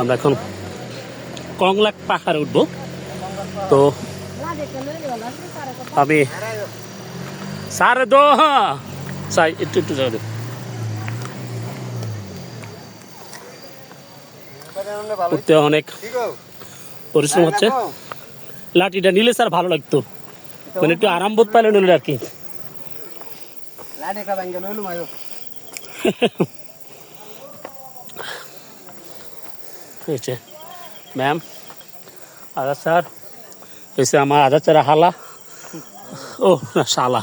আমরা এখন কংলাক পাহাড়ে উঠবো। তো আমি সাড়ে দো হ্যাঁ। সাই একটু একটু যাবে উঠতে অনেক পরিশ্রম হচ্ছে। লাঠিটা নিলে স্যার ভালো লাগতো। মানে একটু আরাম বোধ পাইলে নিলে আর কি। হয়েছে। ম্যাম আদা স্যার এসে আমার আদা চারা হালা। ও, না, শালা।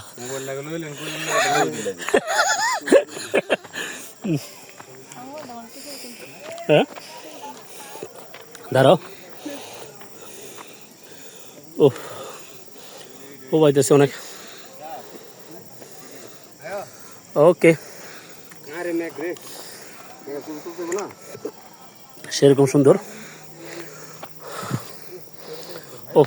হ্যাঁ? দাঁড়াও। ও ও বাইতেছে অনেক। ওকে। সেরকম সুন্দর। ও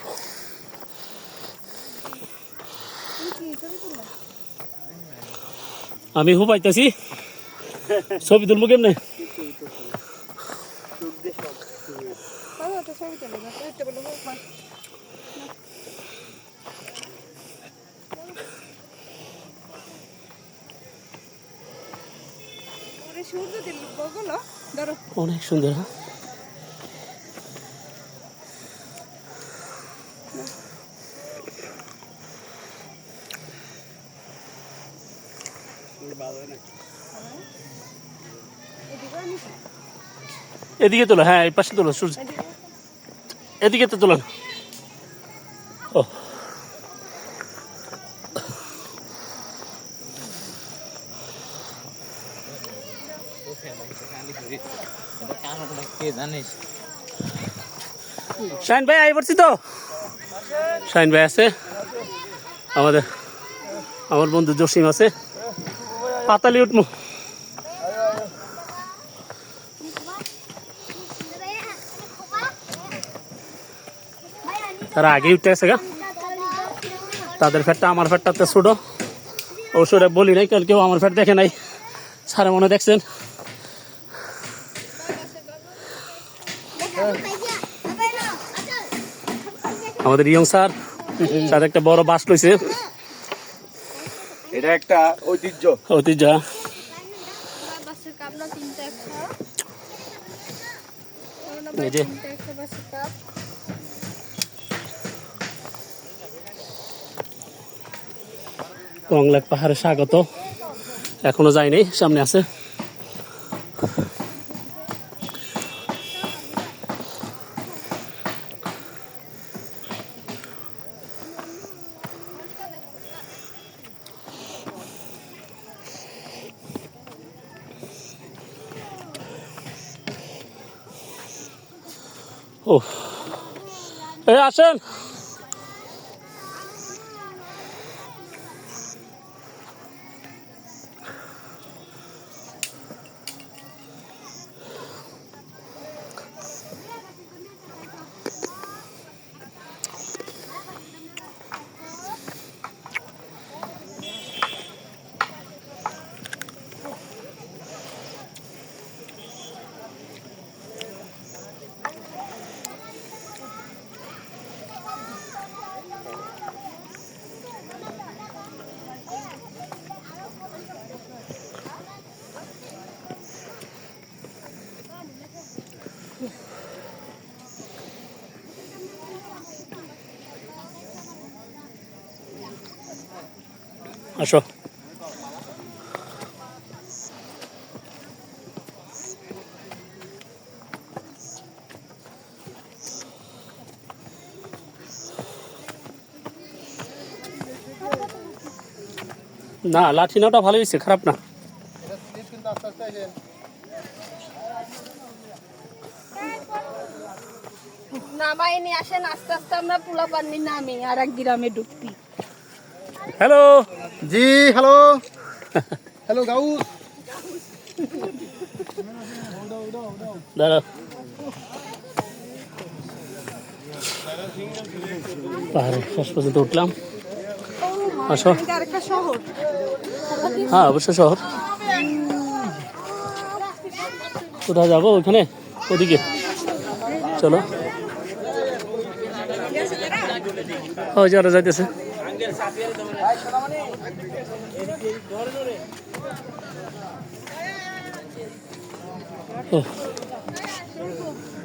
আমি হু পাইতেছি ছবি তুলবো কেমনে? অনেক সুন্দর হ্যাঁ? এদিকে তোলো হ্যাঁ এই পাশে তোলো, সূর্য। এদিকে তো তোলো ও। ভাই আই পড়ছি তো। শাইন ভাই আছে। আমাদের, আমার বন্ধু জসিম আছে। পাতালি উঠবো তারা আগে উঠতে গেছে গা। তাদের ফ্যাটটা আমার ফ্যাটটাতে ছোটো। অবশ্যই বলি নাই কারণ কেউ আমার ফ্যাট দেখে নাই। সারা মনে দেখছেন? আমাদের ইয়ং স্যার সাথে একটা বড় বাস লইছে। এটা একটা ঐতিহ্য। ঐতিহ্য। এই যে। কংলাক পাহাড়ে স্বাগত। এখনও যায়নি সামনে আছে। ও এই আসেন। আসো। না লাঠি নাওটা ভালো হয়েছে খারাপ না। নামাই নিয়ে আসেন আস্তে আস্তে আমরা পোলা পানি নামি আর এক গ্রামে হ্যালো। জি হ্যালো হ্যালো পাহাড়ে শেষ পর্যন্ত উঠলাম। আসো। হ্যাঁ অবশ্যই শহর। কোথায় যাব ওইখানে ওদিকে। চলো। ও, যারা যাইতেছে।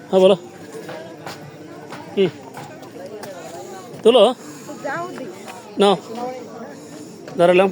হ্যাঁ বলো। কি? তুলো? নাও। দাঁড়ালাম